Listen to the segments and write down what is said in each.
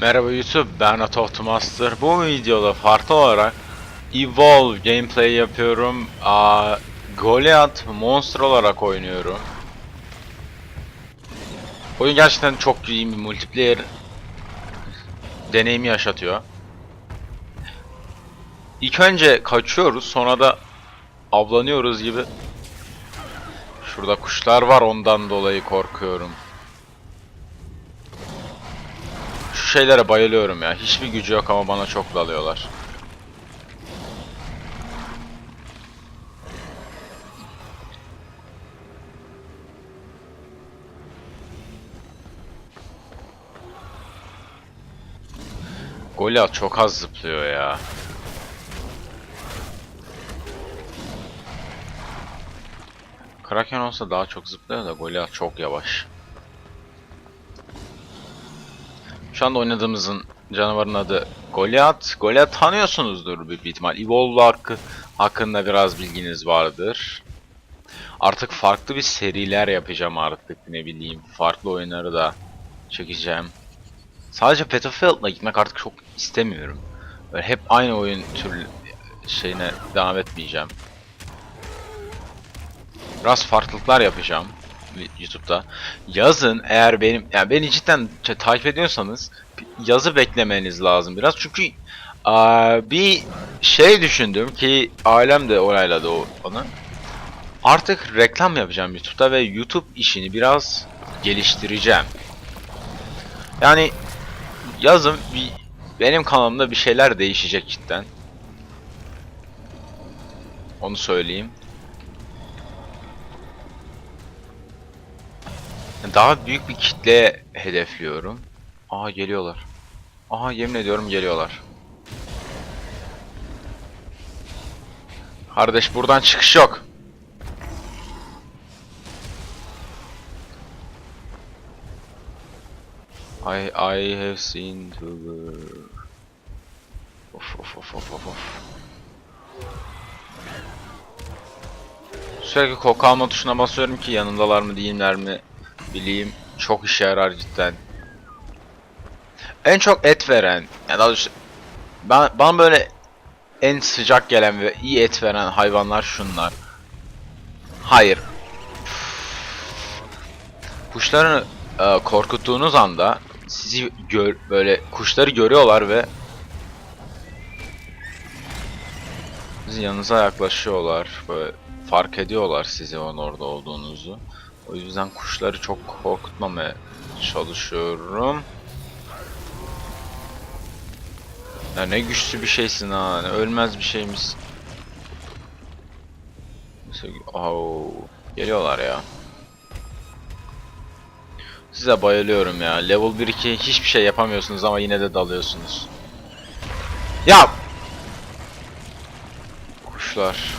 Merhaba YouTube, ben Atot Master. Bu videoda farklı olarak Evolve gameplay yapıyorum. Aa, Goliath Monster olarak oynuyorum. Oyun gerçekten çok iyi bir multiplayer deneyimi yaşatıyor. İlk önce kaçıyoruz, sonra da avlanıyoruz gibi. Şurada kuşlar var, ondan dolayı korkuyorum. Şu şeylere bayılıyorum ya. Hiçbir gücü yok ama bana çok dalıyorlar. Goliath çok az zıplıyor ya. Kraken olsa daha çok zıplıyor da Goliath çok yavaş. Şu anda oynadığımızın canavarın adı Goliath. Goliath tanıyorsunuzdur bir ihtimal. Evolve hakkı, hakkında biraz bilginiz vardır. Artık farklı bir seriler yapacağım artık ne bileyim. Farklı oyunları da çekeceğim. Sadece Battlefield'la gitmek artık çok istemiyorum. Böyle hep aynı oyun türü şeyine devam etmeyeceğim. Biraz farklılıklar yapacağım YouTube'da. Yazın eğer benim yani beni cidden takip ediyorsanız yazı beklemeniz lazım biraz. Çünkü aa, bir şey düşündüm ki ailem de onayladı o onu. Artık reklam yapacağım YouTube'da ve YouTube işini biraz geliştireceğim. Yani yazın bir benim kanalımda bir şeyler değişecek cidden. Onu söyleyeyim. Daha büyük bir kitle hedefliyorum. Aha geliyorlar. Aha yemin ediyorum geliyorlar. Kardeş buradan çıkış yok. I I have seen the world. Of of of of of of. Sürekli koku alma tuşuna basıyorum ki yanındalar mı değiller mi bileyim. Çok işe yarar cidden. En çok et veren, yani daha ben, bana böyle en sıcak gelen ve iyi et veren hayvanlar şunlar. Hayır. Kuşları e, korkuttuğunuz anda sizi gör, böyle kuşları görüyorlar ve sizin yanınıza yaklaşıyorlar. Böyle fark ediyorlar sizi onun orada olduğunuzu. O yüzden kuşları çok korkutmamaya çalışıyorum. Ya ne güçlü bir şeysin ha. Ne ölmez bir. Mesela- Au. Geliyorlar ya. Size bayılıyorum ya. Level 1-2 hiçbir şey yapamıyorsunuz ama yine de dalıyorsunuz. Ya! Kuşlar.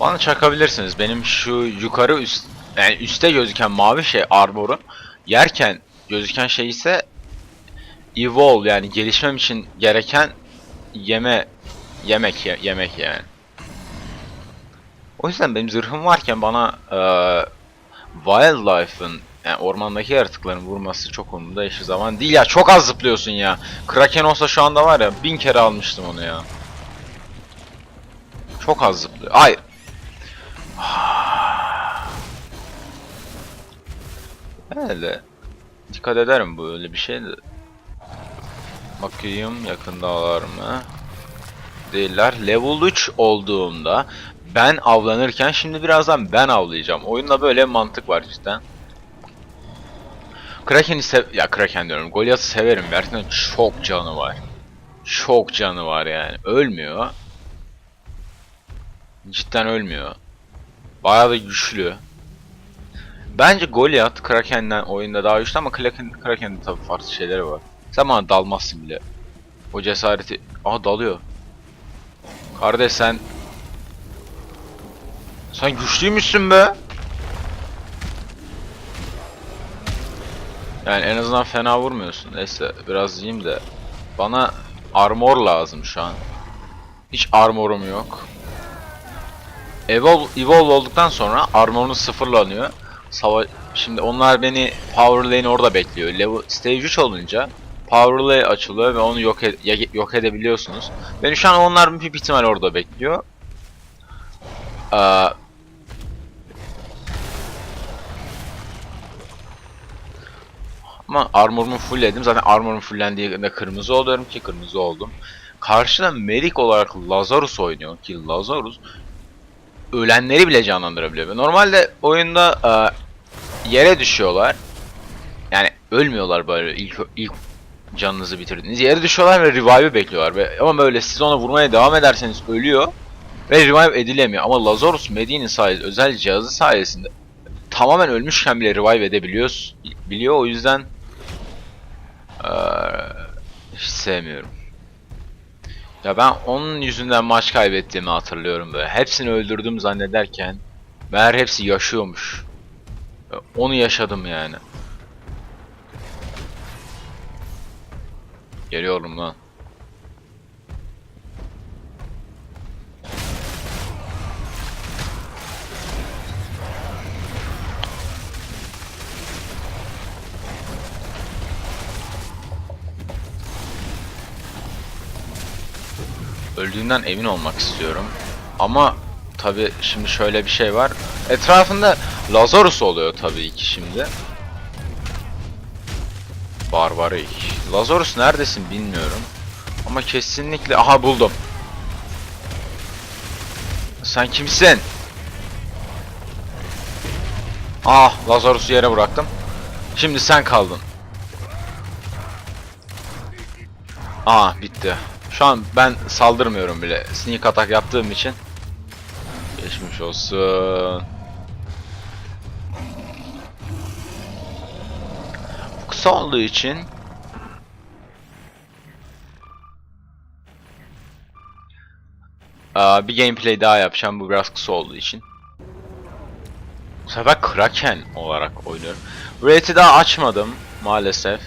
Bana çakabilirsiniz. Benim şu yukarı üst yani üstte gözüken mavi şey armorum yerken gözüken şey ise evolve yani gelişmem için gereken yeme yemek ye- yemek yani. O yüzden benim zırhım varken bana eee wildlife'ın yani ormandaki yaratıkların vurması çok umurumda hiçbir zaman değil ya çok az zıplıyorsun ya. Kraken olsa şu anda var ya bin kere almıştım onu ya. Çok az zıplıyor. Hayır. Herhalde dikkat ederim bu öyle bir şey de. Bakayım yakındalar mı? Değiller. Level 3 olduğumda ben avlanırken şimdi birazdan ben avlayacağım. Oyunda böyle mantık var cidden. Kraken'i sev... Ya Kraken diyorum. Goliath'ı severim. Gerçekten çok canı var. Çok canı var yani. Ölmüyor. Cidden ölmüyor. Bayağı da güçlü. Bence Goliath Kraken'den oyunda daha güçlü ama Kraken, Kraken'de tabii farklı şeyleri var. Sen bana dalmazsın bile. O cesareti... Aha dalıyor. Kardeş sen... Sen güçlüymüşsün be. Yani en azından fena vurmuyorsun. Neyse biraz yiyeyim de. Bana armor lazım şu an. Hiç armorum yok. Evolve, evolve olduktan sonra armor'un sıfırlanıyor. Sava Şimdi onlar beni power lane orada bekliyor. Level stage 3 olunca power lane açılıyor ve onu yok ya- yok edebiliyorsunuz. Beni şu an onlar bir ihtimal orada bekliyor. Ee, Ama armorumu fullledim. Zaten armorum fullendiğinde kırmızı oluyorum ki kırmızı oldum. Karşıda Merik olarak Lazarus oynuyor ki Lazarus ölenleri bile canlandırabiliyor. Normalde oyunda e, yere düşüyorlar. Yani ölmüyorlar böyle ilk ilk canınızı bitirdiğiniz. Yere düşüyorlar ve revive'ı bekliyorlar. Ve, ama böyle siz ona vurmaya devam ederseniz ölüyor ve revive edilemiyor. Ama Lazarus Medi'nin sayesinde özel cihazı sayesinde tamamen ölmüşken bile revive edebiliyor. Biliyor o yüzden eee, hiç sevmiyorum. Ya ben onun yüzünden maç kaybettiğimi hatırlıyorum böyle. Hepsini öldürdüm zannederken meğer hepsi yaşıyormuş. Onu yaşadım yani. Geliyorum lan. Öldüğünden emin olmak istiyorum. Ama tabi şimdi şöyle bir şey var. Etrafında Lazarus oluyor tabii ki şimdi. Barbarik. Lazarus neredesin bilmiyorum. Ama kesinlikle aha buldum. Sen kimsin? Ah Lazarus'u yere bıraktım. Şimdi sen kaldın. Aa bitti. Şu an ben saldırmıyorum bile. Sneak atak yaptığım için. Geçmiş olsun. Bu kısa olduğu için Aa, bir gameplay daha yapacağım. Bu biraz kısa olduğu için. Bu sefer Kraken olarak oynuyorum. Rate'i daha açmadım maalesef.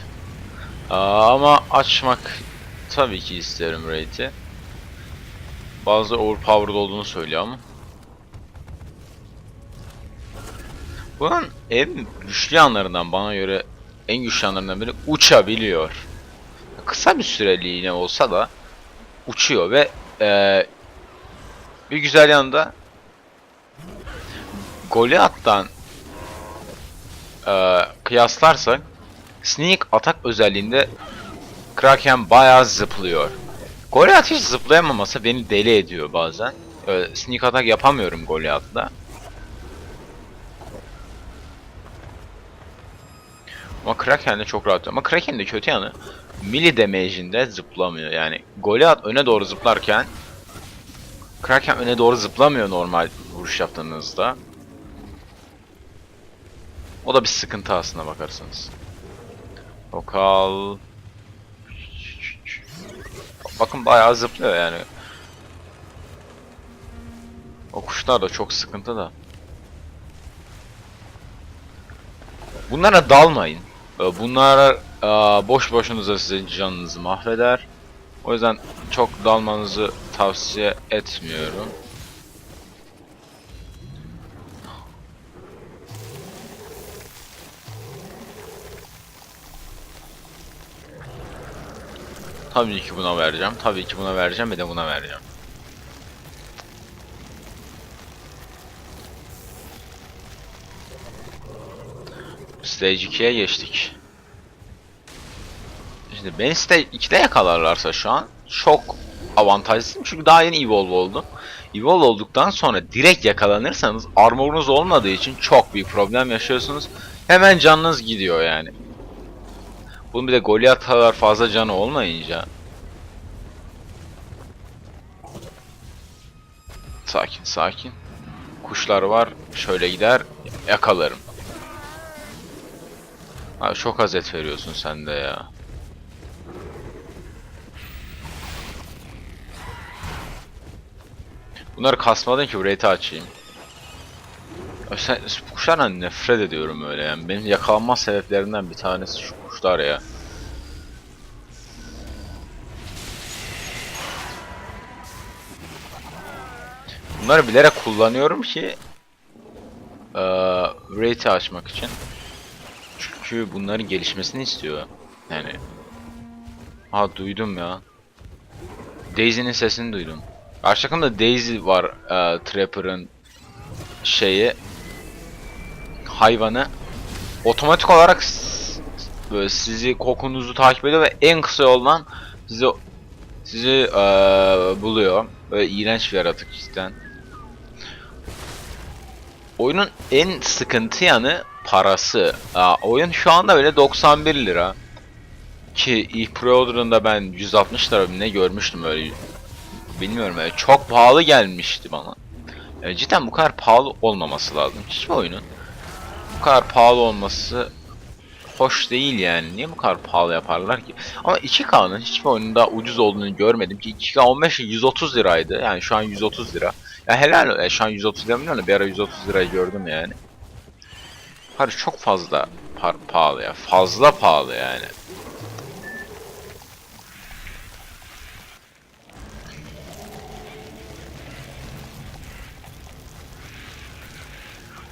Aa, ama açmak tabii ki isterim rate'i. Bazı overpowered olduğunu söylüyor ama. Bunun en güçlü yanlarından bana göre en güçlü yanlarından biri uçabiliyor. Kısa bir süreliğine olsa da uçuyor ve eee bir güzel yanı da Goliath'tan eee kıyaslarsak Sneak atak özelliğinde Kraken bayağı zıplıyor. Goliath hiç zıplayamaması beni deli ediyor bazen. Öyle sneak atak yapamıyorum Goliath'la. Ama Kraken de çok rahat. Ama Kraken de kötü yanı melee damage'inde zıplamıyor. Yani Goliath öne doğru zıplarken Kraken öne doğru zıplamıyor normal vuruş yaptığınızda. O da bir sıkıntı aslına bakarsanız. Lokal Bakın bayağı zıplıyor yani. O kuşlar da çok sıkıntı da. Bunlara dalmayın. Ee, Bunlar e, boş boşunuza sizin canınızı mahveder. O yüzden çok dalmanızı tavsiye etmiyorum. Tabii ki buna vereceğim. Tabii ki buna vereceğim ve de buna vereceğim. Stage 2'ye geçtik. Şimdi beni Stage 2'de yakalarlarsa şu an çok avantajlıyım çünkü daha yeni Evolve oldum. Evolve olduktan sonra direkt yakalanırsanız armorunuz olmadığı için çok büyük problem yaşıyorsunuz. Hemen canınız gidiyor yani. Bunun bir de Goliath kadar fazla canı olmayınca Sakin sakin. Kuşlar var. Şöyle gider. Yakalarım. Abi çok az et veriyorsun sen de ya. Bunları kasmadın ki rate'i açayım. Bu kuşlardan nefret ediyorum öyle yani. Benim yakalanma sebeplerimden bir tanesi şu kuşlar ya. Bunları bilerek kullanıyorum ki eee rate'i açmak için. Çünkü bunların gelişmesini istiyor. Yani. Ha duydum ya. Daisy'nin sesini duydum. Karşı takımda Daisy var eee Trapper'ın şeyi hayvanı otomatik olarak böyle sizi kokunuzu takip ediyor ve en kısa yoldan sizi sizi eee, buluyor. Böyle iğrenç bir yaratık cidden. Oyunun en sıkıntı yanı parası. Aa, oyun şu anda böyle 91 lira. Ki ilk pre-order'ında ben 160 lira ne görmüştüm öyle. Bilmiyorum öyle çok pahalı gelmişti bana. Yani cidden bu kadar pahalı olmaması lazım. Hiçbir oyunun kadar pahalı olması hoş değil yani. Niye bu kadar pahalı yaparlar ki? Ama 2K'nın hiçbir oyununda ucuz olduğunu görmedim ki 2K 15 130 liraydı. Yani şu an 130 lira. Ya helal e, şu an 130 lira bilmiyorum bir ara 130 lirayı gördüm yani. Hayır çok fazla par pahalı ya. Fazla pahalı yani.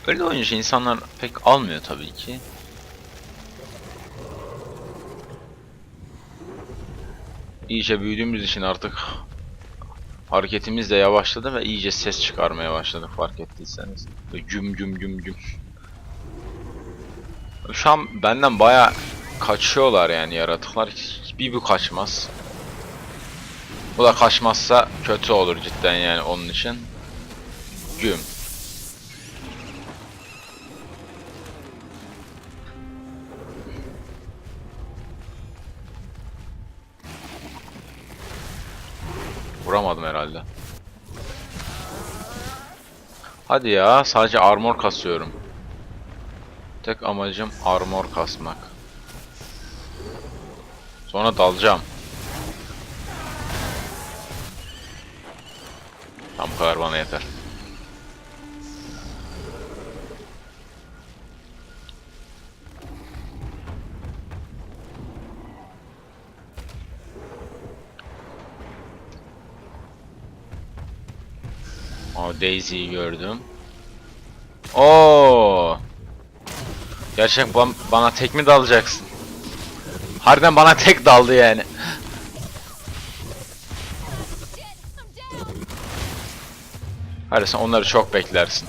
Öyle oynayınca insanlar pek almıyor tabii ki. İyice büyüdüğümüz için artık hareketimiz de yavaşladı ve iyice ses çıkarmaya başladık fark ettiyseniz. Böyle Güm güm güm güm. Şu an benden baya kaçıyorlar yani yaratıklar. Hiçbir bu kaçmaz. Bu da kaçmazsa kötü olur cidden yani onun için. Güm. Vuramadım herhalde. Hadi ya sadece armor kasıyorum. Tek amacım armor kasmak. Sonra dalacağım. Tam bu kadar bana yeter. O Daisy'yi gördüm. Oo. Gerçek ban- bana tek mi dalacaksın? Harbiden bana tek daldı yani. Hadi sen onları çok beklersin.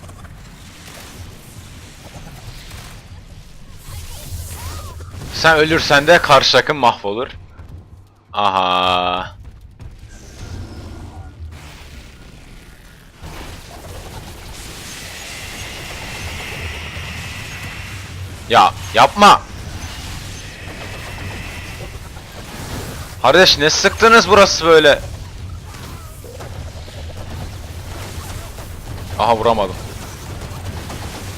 Sen ölürsen de karşı takım mahvolur. Aha. Ya yapma. Kardeş ne sıktınız burası böyle? Aha vuramadım.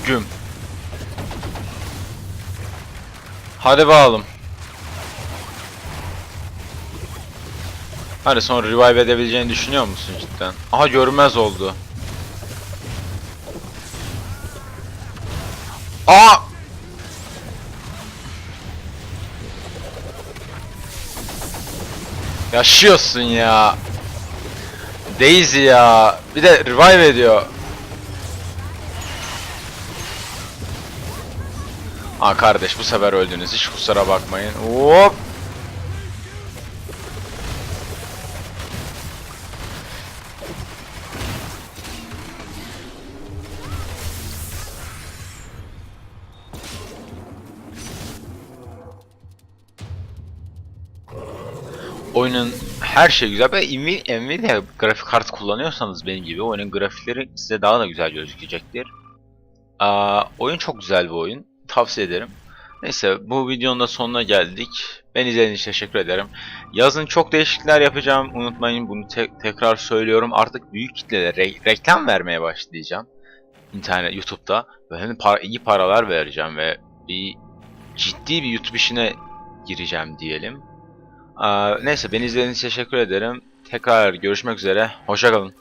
Güm. Hadi bakalım. Hadi sonra revive edebileceğini düşünüyor musun cidden? Aha görmez oldu. Aa! Yaşıyorsun ya. Daisy ya. Bir de revive ediyor. Aa kardeş bu sefer öldünüz. Hiç kusura bakmayın. Hop. Oyunun her şey güzel ve Nvi- Nvidia grafik kartı kullanıyorsanız benim gibi oyunun grafikleri size daha da güzel gözükecektir. Aa, oyun çok güzel bir oyun. Tavsiye ederim. Neyse bu videonun da sonuna geldik. Ben izlediğiniz için teşekkür ederim. Yazın çok değişiklikler yapacağım. Unutmayın bunu te- tekrar söylüyorum. Artık büyük kitlelere re- reklam vermeye başlayacağım. İnternet, YouTube'da. De para- iyi paralar vereceğim ve bir ciddi bir YouTube işine gireceğim diyelim. Neyse beni izlediğiniz için teşekkür ederim. Tekrar görüşmek üzere. Hoşçakalın.